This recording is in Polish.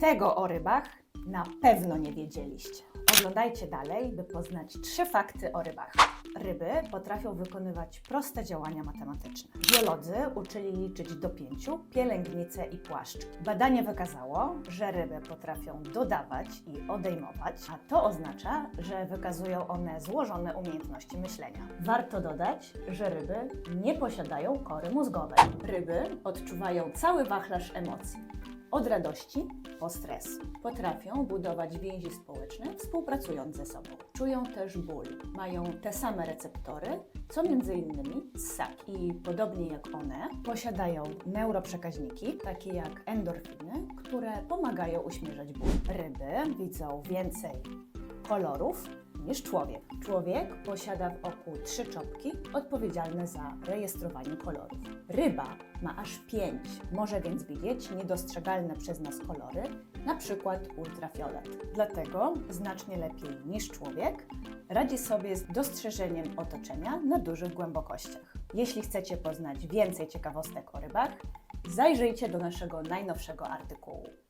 Tego o rybach na pewno nie wiedzieliście. Oglądajcie dalej, by poznać trzy fakty o rybach. Ryby potrafią wykonywać proste działania matematyczne. Biolodzy uczyli liczyć do pięciu, pielęgnice i płaszczki. Badanie wykazało, że ryby potrafią dodawać i odejmować, a to oznacza, że wykazują one złożone umiejętności myślenia. Warto dodać, że ryby nie posiadają kory mózgowej. Ryby odczuwają cały wachlarz emocji. Od radości po stres. Potrafią budować więzi społeczne, współpracując ze sobą. Czują też ból. Mają te same receptory, co m.in. ssaki. I podobnie jak one, posiadają neuroprzekaźniki, takie jak endorfiny, które pomagają uśmierzać ból. Ryby widzą więcej kolorów niż człowiek. Człowiek posiada w oku trzy czopki odpowiedzialne za rejestrowanie kolorów. Ryba ma aż pięć, może więc widzieć niedostrzegalne przez nas kolory, na przykład ultrafiolet. Dlatego znacznie lepiej niż człowiek radzi sobie z dostrzeżeniem otoczenia na dużych głębokościach. Jeśli chcecie poznać więcej ciekawostek o rybach, zajrzyjcie do naszego najnowszego artykułu.